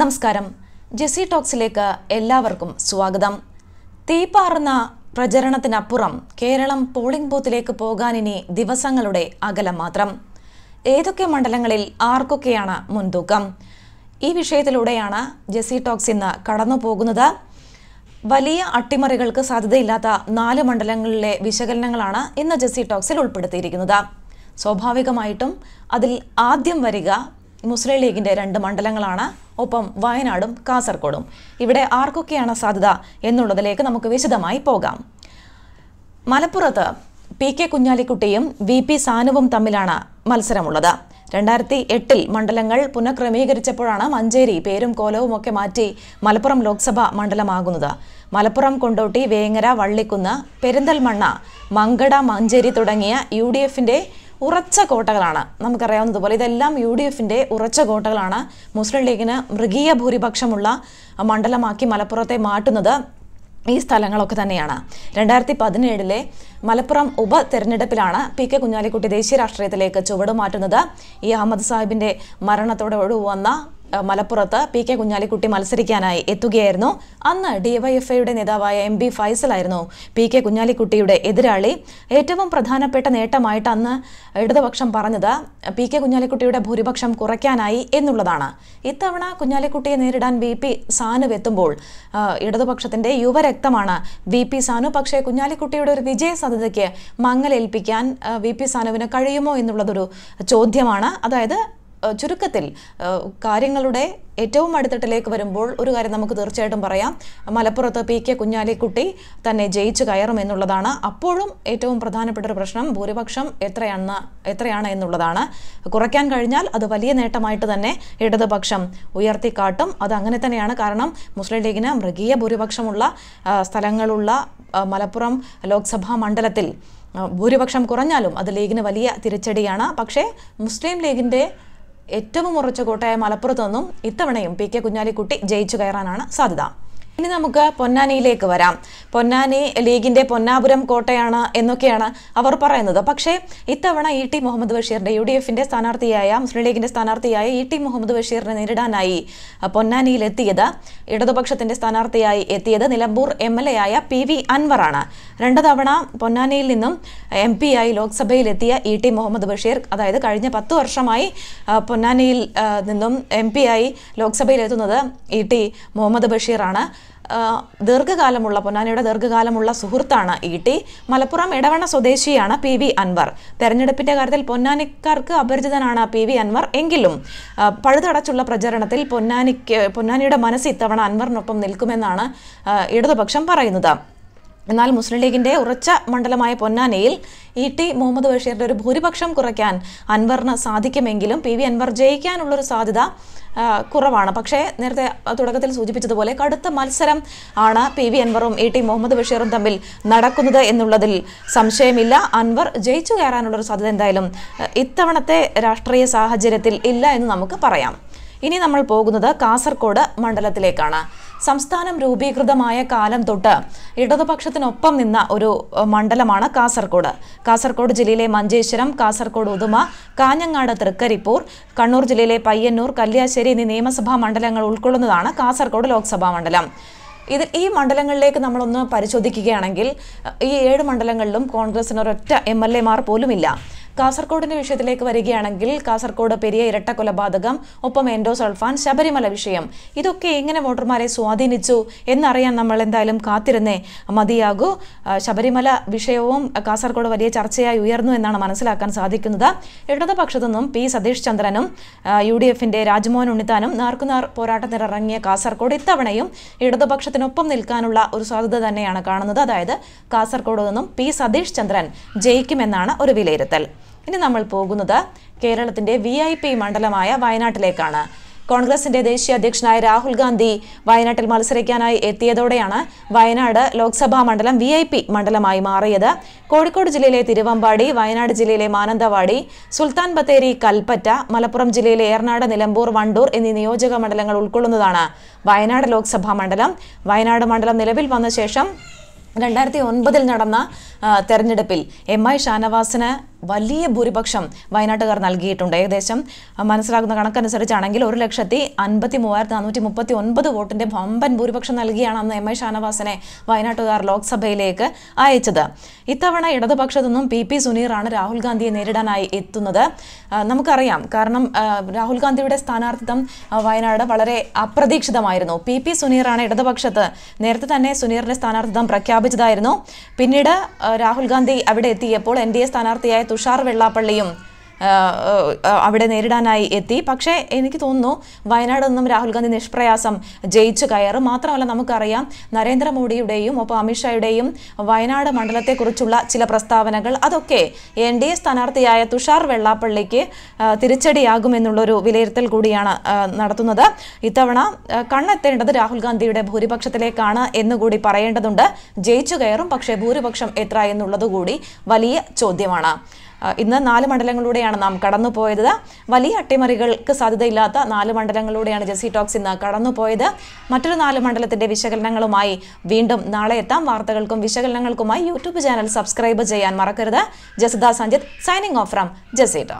നമസ്കാരം. ജെസി ടോക്സിലേക്ക് എല്ലാവർക്കും സ്വാഗതം. തീപാറുന്ന പ്രചരണത്തിനപ്പുറം കേരളം പോളിംഗ് ബൂത്തിലേക്ക് പോകാൻ ഇനി ദിവസങ്ങളുടെ അകലം മാത്രം. ഏതൊക്കെ മണ്ഡലങ്ങളിൽ ആർക്കൊക്കെയാണ് മുൻതൂക്കം? ഈ വിഷയത്തിലൂടെയാണ് ജെസി ടോക്സ് ഇന്ന് കടന്നു പോകുന്നത് വലിയ അട്ടിമറികൾക്ക് സാധ്യതയില്ലാത്ത നാല് മണ്ഡലങ്ങളിലെ വിശകലനങ്ങളാണ് ഇന്ന് ജെസി ടോക്സിൽ ഉൾപ്പെടുത്തിയിരിക്കുന്നത്. സ്വാഭാവികമായിട്ടും അതിൽ ആദ്യം വരിക മുസ്ലിം ലീഗിന്റെ രണ്ട് മണ്ഡലങ്ങളാണ്. ഒപ്പം വയനാടും കാസർഗോഡും. ഇവിടെ ആർക്കൊക്കെയാണ് സാധ്യത എന്നുള്ളതിലേക്ക് നമുക്ക് വിശദമായി പോകാം. മലപ്പുറത്ത് പി കെ കുഞ്ഞാലിക്കുട്ടിയും വി പി സാനുവും തമ്മിലാണ് മത്സരമുള്ളത്. രണ്ടായിരത്തി എട്ടിൽ മണ്ഡലങ്ങൾ പുനഃക്രമീകരിച്ചപ്പോഴാണ് മഞ്ചേരി പേരും കോലവും ഒക്കെ മാറ്റി മലപ്പുറം ലോക്സഭ മണ്ഡലമാകുന്നത്. മലപ്പുറം കൊണ്ടോട്ടി വേങ്ങര വള്ളിക്കുന്ന് പെരിന്തൽമണ്ണ മങ്കട മഞ്ചേരി തുടങ്ങിയ യു ഡി എഫിന്റെ ഉറച്ച കോട്ടകളാണ്. നമുക്കറിയാവുന്നതുപോലെ ഇതെല്ലാം യു ഡി എഫിന്റെ ഉറച്ച കോട്ടകളാണ്. മുസ്ലിം ലീഗിന് മൃഗീയ ഭൂരിപക്ഷമുള്ള മണ്ഡലമാക്കി മലപ്പുറത്തെ മാറ്റുന്നത് ഈ സ്ഥലങ്ങളൊക്കെ തന്നെയാണ്. രണ്ടായിരത്തി പതിനേഴിലെ മലപ്പുറം ഉപതെരഞ്ഞെടുപ്പിലാണ് പി കെ കുഞ്ഞാലിക്കുട്ടി ദേശീയ രാഷ്ട്രീയത്തിലേക്ക് ചുവടുമാറ്റുന്നത് ഈ അഹമ്മദ് സാഹിബിന്റെ മരണത്തോടെ ഒഴിവന്ന അഹ് മലപ്പുറത്ത് പി കെ കുഞ്ഞാലിക്കുട്ടി മത്സരിക്കാനായി എത്തുകയായിരുന്നു. അന്ന് ഡിവൈഎഫ്ഐയുടെ നേതാവായ എം ബി ഫൈസലായിരുന്നു പി കെ കുഞ്ഞാലിക്കുട്ടിയുടെ എതിരാളി. ഏറ്റവും പ്രധാനപ്പെട്ട നേട്ടമായിട്ട് അന്ന് ഇടതുപക്ഷം പറഞ്ഞത് പി കെ കുഞ്ഞാലിക്കുട്ടിയുടെ ഭൂരിപക്ഷം കുറയ്ക്കാനായി എന്നുള്ളതാണ്. ഇത്തവണ കുഞ്ഞാലിക്കുട്ടിയെ നേരിടാൻ വി പി സാനു എത്തുമ്പോൾ ഇടതുപക്ഷത്തിന്റെ യുവരക്തമാണ് വി പി സാനു. പക്ഷേ കുഞ്ഞാലിക്കുട്ടിയുടെ ഒരു വിജയ സാധ്യതയ്ക്ക് മങ്ങലേൽപ്പിക്കാൻ വി പി സാനുവിന് കഴിയുമോ എന്നുള്ളതൊരു ചോദ്യമാണ്. അതായത് ചുരുക്കത്തിൽ കാര്യങ്ങളുടെ ഏറ്റവും അടിത്തട്ടിലേക്ക് വരുമ്പോൾ ഒരു കാര്യം നമുക്ക് തീർച്ചയായിട്ടും പറയാം. മലപ്പുറത്ത് പി കെ കുഞ്ഞാലിക്കുട്ടി തന്നെ ജയിച്ചു കയറും എന്നുള്ളതാണ്. അപ്പോഴും ഏറ്റവും പ്രധാനപ്പെട്ട ഒരു പ്രശ്നം ഭൂരിപക്ഷം എത്രയാണ് എത്രയാണ് എന്നുള്ളതാണ്. കുറയ്ക്കാൻ കഴിഞ്ഞാൽ അത് വലിയ നേട്ടമായിട്ട് തന്നെ ഇടതുപക്ഷം ഉയർത്തിക്കാട്ടും. അത് അങ്ങനെ തന്നെയാണ്. കാരണം മുസ്ലിം ലീഗിന് മൃഗീയ ഭൂരിപക്ഷമുള്ള സ്ഥലങ്ങളുള്ള മലപ്പുറം ലോക്സഭാ മണ്ഡലത്തിൽ ഭൂരിപക്ഷം കുറഞ്ഞാലും അത് ലീഗിന് വലിയ തിരിച്ചടിയാണ്. പക്ഷേ മുസ്ലിം ലീഗിന്റെ ഏറ്റവും ഉറച്ച കോട്ടയായ മലപ്പുറത്തു നിന്നും ഇത്തവണയും പി കെ കുഞ്ഞാലിക്കുട്ടി ജയിച്ചു കയറാനാണ് സാധ്യത. ഇനി നമുക്ക് പൊന്നാനിയിലേക്ക് വരാം. പൊന്നാനി ലീഗിന്റെ പൊന്നാപുരം കോട്ടയാണ് എന്നൊക്കെയാണ് അവർ പറയുന്നത്. പക്ഷേ ഇത്തവണ ഇ ടി മുഹമ്മദ് ബഷീറിന്റെ യു ഡി എഫിന്റെ സ്ഥാനാർത്ഥിയായ മുസ്ലിം ലീഗിന്റെ സ്ഥാനാർത്ഥിയായ ഇ ടി മുഹമ്മദ് ബഷീറിനെ നേരിടാനായി പൊന്നാനിയിൽ എത്തിയത് ഇടതുപക്ഷത്തിന്റെ സ്ഥാനാർത്ഥിയായി എത്തിയത് നിലമ്പൂർ എം എൽ എ ആയ പി വി അൻവറാണ്. രണ്ട് തവണ പൊന്നാനിയിൽ നിന്നും എം പി ആയി ലോക്സഭയിൽ എത്തിയ ഇ ടി മുഹമ്മദ് ബഷീർ അതായത് കഴിഞ്ഞ പത്ത് വർഷമായി പൊന്നാനിയിൽ നിന്നും എം പി ആയി ലോക്സഭയിൽ എത്തുന്നത് ഇ ടി മുഹമ്മദ് ബഷീറാണ്. ദീർഘകാലമുള്ള പൊന്നാനിയുടെ ദീർഘകാലമുള്ള സുഹൃത്താണ് ഇ ടി. മലപ്പുറം ഇടവണ സ്വദേശിയാണ് പി വി അൻവർ. തെരഞ്ഞെടുപ്പിന്റെ കാര്യത്തിൽ പൊന്നാനിക്കാർക്ക് അപരിചിതനാണ് പി വി അൻവർ എങ്കിലും പഴുതടച്ചുള്ള പ്രചരണത്തിൽ പൊന്നാനിക്ക് പൊന്നാനിയുടെ മനസ്സ് ഇത്തവണ അൻവറിനൊപ്പം നിൽക്കുമെന്നാണ് ഇടതുപക്ഷം പറയുന്നത്. എന്നാൽ മുസ്ലിം ലീഗിന്റെ ഉറച്ച മണ്ഡലമായ പൊന്നാനയിൽ ഇ ടി മുഹമ്മദ് ബഷീറിന്റെ ഒരു ഭൂരിപക്ഷം കുറയ്ക്കാൻ അൻവറിന് സാധിക്കുമെങ്കിലും പി വി അൻവർ ജയിക്കാനുള്ളൊരു സാധ്യത കുറവാണ്. പക്ഷേ നേരത്തെ തുടക്കത്തിൽ സൂചിപ്പിച്ചതുപോലെ കടുത്ത മത്സരം ആണ് പി വി അൻവറും ഇ ടി മുഹമ്മദ് ബഷീറും തമ്മിൽ നടക്കുന്നത് എന്നുള്ളതിൽ സംശയമില്ല. അൻവർ ജയിച്ചു കയറാനുള്ളൊരു സാധ്യത എന്തായാലും ഇത്തവണത്തെ രാഷ്ട്രീയ സാഹചര്യത്തിൽ ഇല്ല എന്ന് നമുക്ക് പറയാം. ഇനി നമ്മൾ പോകുന്നത് കാസർകോട് മണ്ഡലത്തിലേക്കാണ്. സംസ്ഥാനം രൂപീകൃതമായ കാലം തൊട്ട് ഇടതുപക്ഷത്തിനൊപ്പം നിന്ന ഒരു മണ്ഡലമാണ് കാസർകോട്. കാസർകോട് ജില്ലയിലെ മഞ്ചേശ്വരം കാസർകോട് ഉദുമ കാഞ്ഞങ്ങാട് തൃക്കരിപ്പൂർ കണ്ണൂർ ജില്ലയിലെ പയ്യന്നൂർ കല്യാശ്ശേരി എന്നീ നിയമസഭാ മണ്ഡലങ്ങൾ ഉൾക്കൊള്ളുന്നതാണ് കാസർകോട് ലോക്സഭാ മണ്ഡലം. ഇത് ഈ മണ്ഡലങ്ങളിലേക്ക് നമ്മളൊന്ന് പരിശോധിക്കുകയാണെങ്കിൽ ഈ ഏഴ് മണ്ഡലങ്ങളിലും കോൺഗ്രസിന് ഒരൊറ്റ എം എൽ എമാർ പോലുമില്ല. കാസർഗോഡിന്റെ വിഷയത്തിലേക്ക് വരികയാണെങ്കിൽ കാസർകോട് പെരിയ ഇരട്ട കൊലപാതകം ഒപ്പം എൻഡോസൾഫാൻ ശബരിമല വിഷയം. ഇതൊക്കെ എങ്ങനെ വോട്ടർമാരെ സ്വാധീനിച്ചു എന്നറിയാൻ നമ്മൾ എന്തായാലും കാത്തിരുന്നേ. മതിയാകൂ. ശബരിമല വിഷയവും കാസർകോട് വലിയ ചർച്ചയായി ഉയർന്നു എന്നാണ് മനസ്സിലാക്കാൻ സാധിക്കുന്നത്. ഇടതുപക്ഷത്തു നിന്നും പി സതീഷ് ചന്ദ്രനും യു ഡി എഫിന്റെ രാജ്മോഹൻ ഉണ്ണിത്താനും നേർക്കുനേർ പോരാട്ടത്തിനിറങ്ങിയ കാസർകോട് ഇത്തവണയും ഇടതുപക്ഷത്തിനൊപ്പം നിൽക്കാനുള്ള ഒരു സാധ്യത തന്നെയാണ് കാണുന്നത്. അതായത് കാസർകോട് നിന്നും പി സതീഷ് ചന്ദ്രൻ ജയിക്കുമെന്നാണ് ഒരു വിലയിരുത്തൽ. ഇനി നമ്മൾ പോകുന്നത് കേരളത്തിന്റെ വി ഐ പി മണ്ഡലമായ വയനാട്ടിലേക്കാണ്. കോൺഗ്രസിന്റെ ദേശീയ അധ്യക്ഷനായ രാഹുൽ ഗാന്ധി വയനാട്ടിൽ മത്സരിക്കാനായി എത്തിയതോടെയാണ് വയനാട് ലോക്സഭാ മണ്ഡലം വി ഐ പി മണ്ഡലമായി മാറിയത്. കോഴിക്കോട് ജില്ലയിലെ തിരുവമ്പാടി വയനാട് ജില്ലയിലെ മാനന്തവാടി സുൽത്താൻ ബത്തേരി കൽപ്പറ്റ മലപ്പുറം ജില്ലയിലെ ഏറനാട് നിലമ്പൂർ വണ്ടൂർ എന്നീ നിയോജക മണ്ഡലങ്ങൾ ഉൾക്കൊള്ളുന്നതാണ് വയനാട് ലോക്സഭാ മണ്ഡലം. വയനാട് മണ്ഡലം നിലവിൽ വന്ന ശേഷം രണ്ടായിരത്തി ഒൻപതിൽ നടന്ന തെരഞ്ഞെടുപ്പിൽ എം ഐ ഷാനവാസിന് വലിയ ഭൂരിപക്ഷം വയനാട്ടുകാർ നൽകിയിട്ടുണ്ട്. ഏകദേശം മനസ്സിലാകുന്ന കണക്കനുസരിച്ചാണെങ്കിൽ ഒരു ലക്ഷത്തി അൻപത്തി മൂവായിരത്തി നാനൂറ്റി മുപ്പത്തി ഒൻപത് വോട്ടിന്റെ വമ്പൻ ഭൂരിപക്ഷം നൽകിയാണ് അന്ന് എം. ഐ ഷാനവാസിനെ വയനാട്ടുകാർ ലോക്സഭയിലേക്ക് അയച്ചത്. ഇത്തവണ ഇടതുപക്ഷത്തു നിന്നും പി. പി. സുനീറാണ് രാഹുൽ ഗാന്ധിയെ നേരിടാനായി എത്തുന്നത്. നമുക്കറിയാം. കാരണം രാഹുൽ ഗാന്ധിയുടെ സ്ഥാനാർത്ഥിത്വം വയനാട് വളരെ അപ്രതീക്ഷിതമായിരുന്നു. പി. പി. സുനീറാണ് ഇടതുപക്ഷത്ത് നേരത്തെ തന്നെ സുനീറിന്റെ സ്ഥാനാർത്ഥിത്വം പ്രഖ്യാപിച്ചതായിരുന്നു. പിന്നീട് രാഹുൽ ഗാന്ധി അവിടെ എത്തിയപ്പോൾ എൻ ഡി എ സ്ഥാനാർത്ഥിയായ തുഷാർ വെള്ളാപ്പള്ളിയും അവിടെ നേരിടാനായി എത്തി. പക്ഷേ എനിക്ക് തോന്നുന്നു വയനാട് നിന്നും രാഹുൽ ഗാന്ധി നിഷ്പ്രയാസം ജയിച്ചു കയറും. മാത്രമല്ല നമുക്കറിയാം നരേന്ദ്രമോദിയുടെയും ഒപ്പം അമിത്ഷായുടെയും വയനാട് മണ്ഡലത്തെക്കുറിച്ചുള്ള ചില പ്രസ്താവനകൾ. അതൊക്കെ എൻ ഡി എ സ്ഥാനാർത്ഥിയായ തുഷാർ വെള്ളാപ്പള്ളിക്ക് തിരിച്ചടിയാകുമെന്നുള്ളൊരു വിലയിരുത്തൽ കൂടിയാണ് നടത്തുന്നത്. ഇത്തവണ കണ്ണെത്തേണ്ടത് രാഹുൽ ഗാന്ധിയുടെ ഭൂരിപക്ഷത്തിലേക്കാണ് എന്നുകൂടി പറയേണ്ടതുണ്ട്. ജയിച്ചു കയറും പക്ഷേ ഭൂരിപക്ഷം എത്ര എന്നുള്ളതുകൂടി വലിയ ചോദ്യമാണ്. ഇന്ന് നാല് മണ്ഡലങ്ങളിലൂടെയാണ് നാം കടന്നുപോയത്. വലിയ അട്ടിമറികൾക്ക് സാധ്യതയില്ലാത്ത നാല് മണ്ഡലങ്ങളിലൂടെയാണ് ജെസി ടോക്സ് ഇന്ന് കടന്നുപോയത്. മറ്റൊരു നാല് മണ്ഡലത്തിന്റെ വിശകലനങ്ങളുമായി വീണ്ടും നാളെ എത്താം. വാർത്തകൾക്കും വിശകലനങ്ങൾക്കുമായി യൂട്യൂബ് ചാനൽ സബ്സ്ക്രൈബ് ചെയ്യാൻ മറക്കരുത്. Jasitha Sanjith signing off from Jessy talks